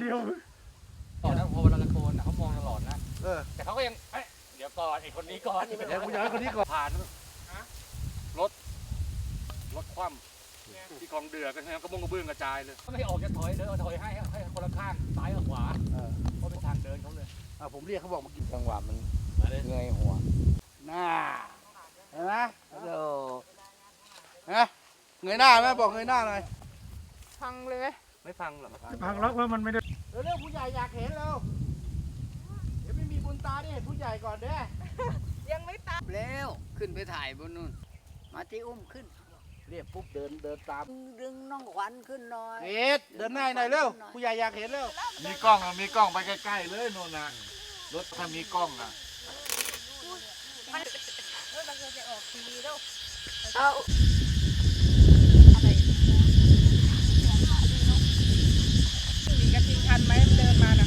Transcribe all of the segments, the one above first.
เดียวตอนนั้นพอเวลาตะโกนน่ะเขามองตลอดนะ เออ แต่เขาก็ยังเอ้ยเดี๋ยวก่อนไอ้คนนี้ก่อนเดี๋ยวกูอยากให้คนนี้ก่อนผ่านรถรถคว่ำที่กองเดือกันใช่ไหมก็มงกระเบื้องกระจายเลยไม่ออกจะถอยเดินเอาถอยให้ให้คนละข้างซ้ายกับขวาเออ เพราะเป็นทางเดินเขาเลยอะผมเรียกเขาบอกมากินจังหวะมันมาเลยเงยหัวหน้าเห็นไหมโอ้โหฮะเงยหน้าไหมบอกเงยหน้าหน่อย พังเลย ไม่ฟังหรอกพังล็อกว่ามันไม่ได้เร็วๆผู้ใหญ่อยากเห็นเร็วเดี๋ยวไม่มีบุญตาได้เห็นผู้ใหญ่ก่อนเด้อยังไม่ตายแล้วขึ้นไปถ่ายบนนู่น มาที่อุ้มขึ้น เรียกปุ๊บเดินเดินตามดึงดึงน้องขวัญขึ้นหน่อยเอ็ดเดินหน้าหน่อยเร็ว ผู้ใหญ่อยากเห็นเร็ว มีกล้องอะมีกล้องไปใกล้ๆเลยโน่นนะรถถ้ามีกล้องอะเอามีกระทิงทันไหมเดินมาน่ะ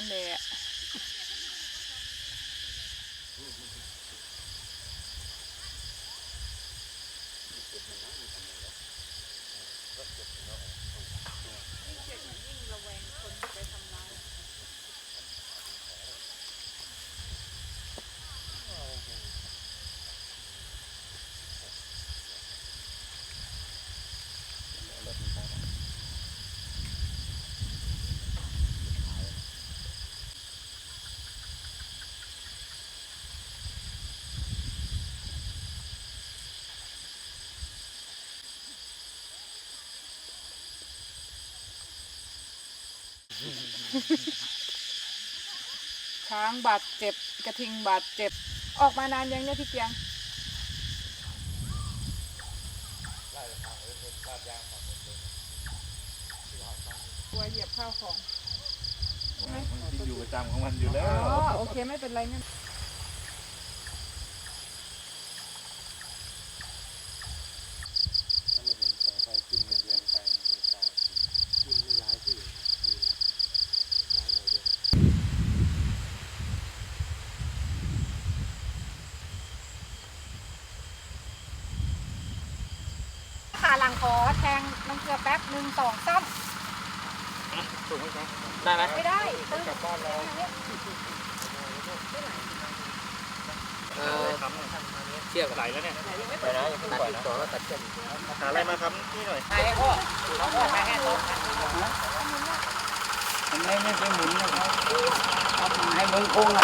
นั่นแหละยิ่งระแวงคนไปทำร้าย ช้างบาดเจ็บ กระทิงบาดเจ็บ ออกมานานยังเนี่ยพี่เจียงกลัวเหยียบข้าวของใช่ไหมที่อยู่ประจำของมันอยู่แล้ว อ๋อ โอเคไม่เป็นไรงั้น ขาหลังขอแทงน้ำเกลือแป๊บหนึ่งสองซ้ำได้ไหมไม่ได้ตึ้งเออเชือกไหลแล้วเนี่ยไปนะอย่าเพิ่งปล่อยนะต่อแล้วตัดเชือกหาอะไรมาทำนี่หน่อยทำไมไม่ไปหมุนนะครับให้มึงคงอะ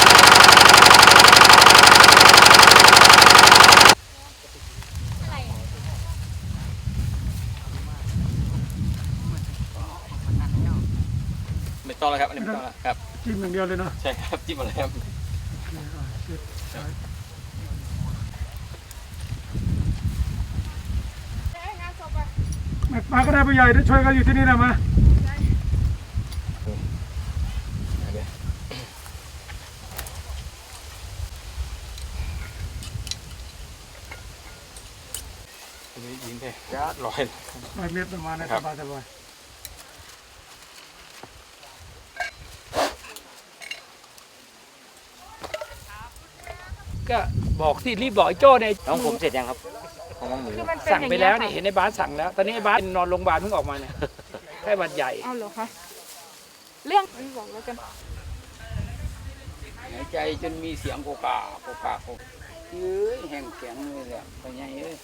ต้องแล้วครับ อันนี้ไม่ต้องแล้วครับ จิ้มอย่างเดียวเลยเนาะใช่ครับ จิ้มอะไรครับ โอเคอะเสร็จใช่งานศพอะมามาก็ได้ผู้ใหญ่ได้ช่วยกันอยู่ที่นี่นะมาอันนี้ยิงไปยาดลอย ร้อยเมตรประมาณนะครัสบบายสบาย ก็บอกที่รีบบอกไอ้โจ้เนี่ยน้องผมเสร็จยังครับของน้องหมูคือมันเป็นสั่งอย่างไปนี้ยแล้วเนี่ยค่ะเห็นในบ้านสั่งแล้ว ตอนนี้ไอ้บ้านนอนโรงพยาบาลเพิ่งออกมาเนี่ยไข้หวัดใหญ่เอาเหรอคะเรื่องไม่บอกแล้วกันหายใจจนมีเสียงโกกาโกกาโกกเฮ้ยแห้งแข็งเลยแหละไปไงเอ้ย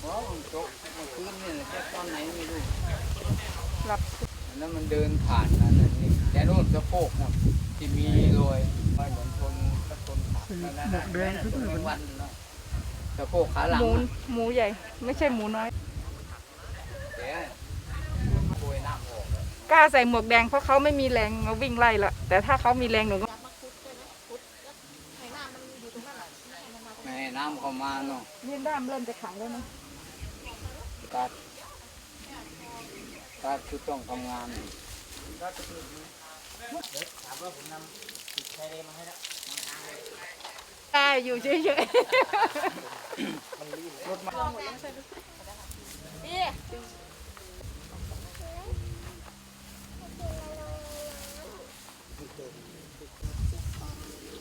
เพราะมันตกเมื่อคืนเนี่ยแค่ตอนไหนไม่รู้หลับแล้วมันเดินผ่านนั่นน่ะนี่แต่โน่นสะโพกนะที่มีรอยรอยเหมือน คนกระตนขาคือหมวกแดงคือเพื่อนวันเนาะตะโพกขาหลังหมูอะหมูใหญ่ ไม่ใช่หมูน้อยแกโวยน้ำออกเลยกล้าใส่หมวกแดงเพราะเขาไม่มีแรงมาวิ่งไล่ละแต่ถ้าเขามีแรงหนูก็ไม่ให้น้ำเข้ามาเนาะยืนด้ามเริ่มจะขังแล้วนะการการคือต้องทำงานกล้า อยู่เฉยๆ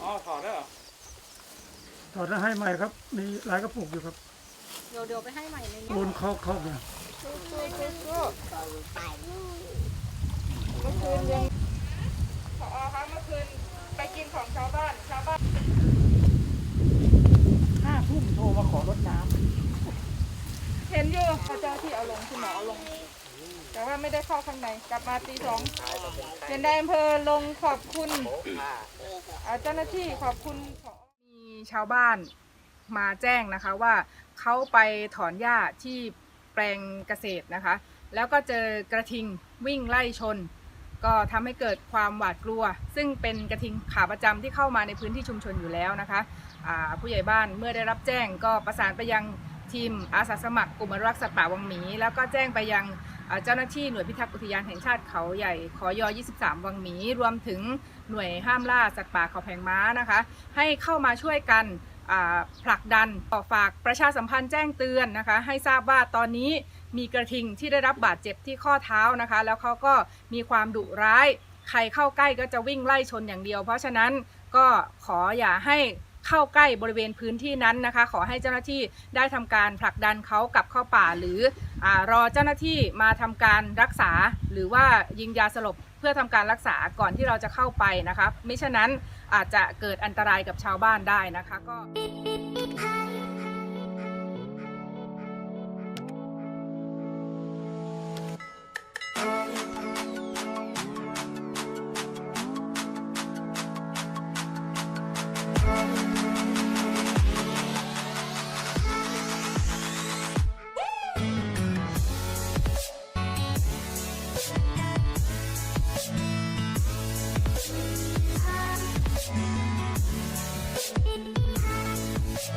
อ๋อถอดได้เหรอถอดแล้วให้ใหม่ครับ มีหลายกระปุกอยู่ครับ เดี๋ยวเดี๋ยวไปให้ใหม่ในนี้โอนเข้าเข้าเนี่ยเมื่อคืนยังพอคะเมื่อคืนไปกินของชาวบ้านชาวบ้านห้า ทุ่มโทรมาขอรถน้เห็นอยู่พระเจ้าที่เอาลงคุณหมอเอาลง แต่ว่าไม่ได้เข้าข้างในกลับมาตีสองเห็นได้อำเภอลงขอบคุณอาเจ้าหน้าที่ขอบคุณผอมีชาวบ้านมาแจ้งนะคะว่าเขาไปถอนหญ้าที่แปลงเกษตรนะคะ แล้วก็เจอกระทิงวิ่งไล่ชน ก็ทำให้เกิดความหวาดกลัว ซึ่งเป็นกระทิงขาประจำที่เข้ามาในพื้นที่ชุมชนอยู่แล้วนะคะ ผู้ใหญ่บ้านเมื่อได้รับแจ้งก็ประสานไปยังทีมอาสาสมัครกลุ่มอนุรักษ์สัตว์ป่าวังหมี แล้วก็แจ้งไปยังเจ้าหน้าที่หน่วยพิทักษ์อุทยานแห่งชาติเขาใหญ่ขอย23 วังหมี รวมถึงหน่วยห้ามล่าสัตว์ป่าเขาแผงม้านะคะ ให้เข้ามาช่วยกันผลักดันต่อฝากประชาสัมพันธ์แจ้งเตือนนะคะ ให้ทราบว่าตอนนี้มีกระทิงที่ได้รับบาดเจ็บที่ข้อเท้านะคะ แล้วเขาก็มีความดุร้าย ใครเข้าใกล้ก็จะวิ่งไล่ชนอย่างเดียว เพราะฉะนั้นก็ขออย่าให้ เข้าใกล้บริเวณพื้นที่นั้นนะคะ ขอให้เจ้าหน้าที่ได้ทำการผลักดันเขากลับเข้าป่า หรืออรอเจ้าหน้าที่มาทำการรักษา หรือว่ายิงยาสลบเพื่อทำการรักษาก่อนที่เราจะเข้าไปนะคะไมิฉะนั้นอาจจะเกิดอันตรายกับชาวบ้านได้นะคะก็